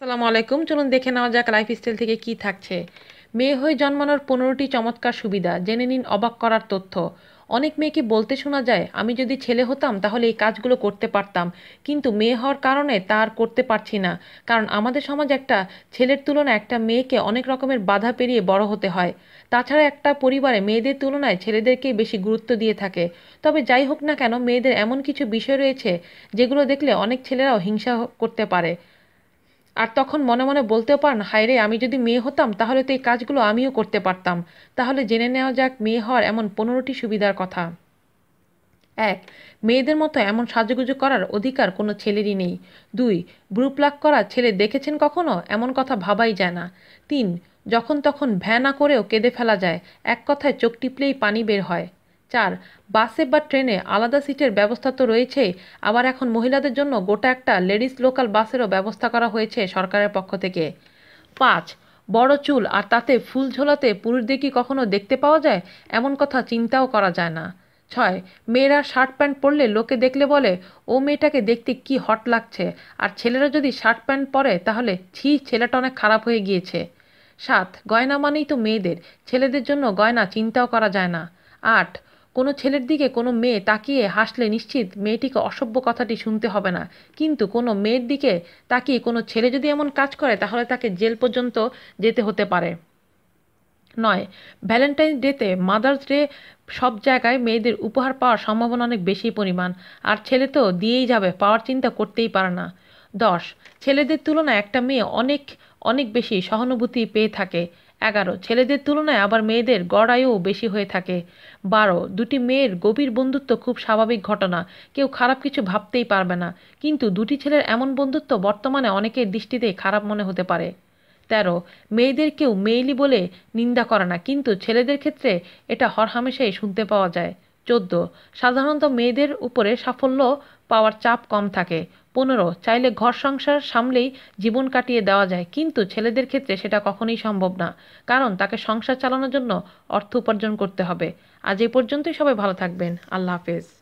আসসালামু আলাইকুম। চলুন দেখে নেওয়া যাক লাইফস্টাইল থেকে কি থাকছে। মেয়ে হয়ে জন্মানোর পনেরোটি চমৎকার সুবিধা, জেনে নিন অবাক করার তথ্য। অনেক মেয়েকে বলতে শোনা যায়, আমি যদি ছেলে হতাম, তাহলে এই কাজগুলো করতে পারতাম। কিন্তু মেয়ে হওয়ার কারণে তা আর করতে পারছি না। কারণ আমাদের সমাজ একটা, ছেলের তুলনায় একটা মেয়েকে অনেক রকমের বাধা পেরিয়ে বড় হতে হয়। তাছাড়া একটা পরিবারে মেয়েদের তুলনায় ছেলেদেরকেই বেশি গুরুত্ব দিয়ে থাকে। তবে যাই হোক না কেন, মেয়েদের এমন কিছু বিষয় রয়েছে, যেগুলো দেখলে অনেক ছেলেরাও হিংসা করতে পারে। আর তখন মনে মনে বলতেও পারেন হায় রে আমি যদি মেয়ে হতাম, তাহলে তো এই কাজগুলো আমিও করতে পারতাম। তাহলে জেনে নেওয়া যাক, মেয়ে হওয়ার এমন পনেরোটি সুবিধার কথা। এক, মেয়েদের মতো এমন সাজুগুজু করার অধিকার কোনো ছেলেরই নেই। দুই ব্রু প্লাক করা ছেলে দেখেছেন কখনো? এমন কথা ভাবাই যায় না। তিন, যখন তখন ভ্যা না করেও কেঁদে ফেলা যায়। এক কথায় চোখ টিপলেই পানি বের হয়। চার, বাসে বা ট্রেনে আলাদা সিটের ব্যবস্থা তো রয়েছেই। আবার এখন মহিলাদের জন্য গোটা একটা লেডিস লোকাল বাসেরও ব্যবস্থা করা হয়েছে সরকারের পক্ষ থেকে। পাঁচ, বড় চুল আর তাতে ফুল ঝোলাতে পুরুষদের কি কখনো দেখতে পাওয়া যায়? এমন কথা চিন্তাও করা যায় না। ছয়, মেয়েরা শার্ট প্যান্ট পরলে লোকে দেখলে বলে, ও মেয়েটাকে দেখতে কি হট লাগছে। আর ছেলেরা যদি শার্ট প্যান্ট পরে, তাহলে ছি, ছেলেটা অনেক খারাপ হয়ে গিয়েছে। সাত, গয়না মানেই তো মেয়েদের। ছেলেদের জন্য গয়না চিন্তাও করা যায় না। আট কোনো ছেলের দিকে কোনো মেয়ে তাকিয়ে হাসলে নিশ্চিত মেয়েটিকে অসভ্য কথাটি শুনতে হবে না। কিন্তু কোনো মেয়ের দিকে তাকিয়ে কোনো ছেলে যদি এমন কাজ করে, তাহলে তাকে জেল পর্যন্ত যেতে হতে পারে। নয়, ভ্যালেন্টাইন ডেতে মাদার্স ডে সব জায়গায় মেয়েদের উপহার পাওয়ার সম্ভাবনা অনেক বেশি পরিমাণ। আর ছেলে তো দিয়েই যাবে, পাওয়ার চিন্তা করতেই পারে না। দশ, ছেলেদের তুলনায় একটা মেয়ে অনেক অনেক বেশি সহানুভূতি পেয়ে থাকে। এগারো। ছেলেদের তুলনায় আবার মেয়েদের গড় আয়ুও বেশি হয়ে থাকে। বারো। দুটি মেয়ের গভীর বন্ধুত্ব খুব স্বাভাবিক ঘটনা। কেউ খারাপ কিছু ভাবতেই পারবে না। কিন্তু দুটি ছেলের এমন বন্ধুত্ব বর্তমানে অনেকের দৃষ্টিতে খারাপ মনে হতে পারে। তেরো। মেয়েদের কেউ মেয়েলি বলে নিন্দা করে না। কিন্তু ছেলেদের ক্ষেত্রে এটা হরহামেশাই শুনতে পাওয়া যায়। চোদ্দ। সাধারণত মেয়েদের উপরে সাফল্য পাওয়ার চাপ কম থাকে। পনেরো, চাইলে ঘর সংসার সামলেই জীবন কাটিয়ে দেওয়া যায়, কিন্তু ছেলেদের ক্ষেত্রে সেটা কখনোই সম্ভব না, কারণ তাকে সংসার চালানোর জন্য অর্থ উপার্জন করতে হবে। আজ এ পর্যন্তই, সবাই ভালো থাকবেন। আল্লাহ হাফেজ।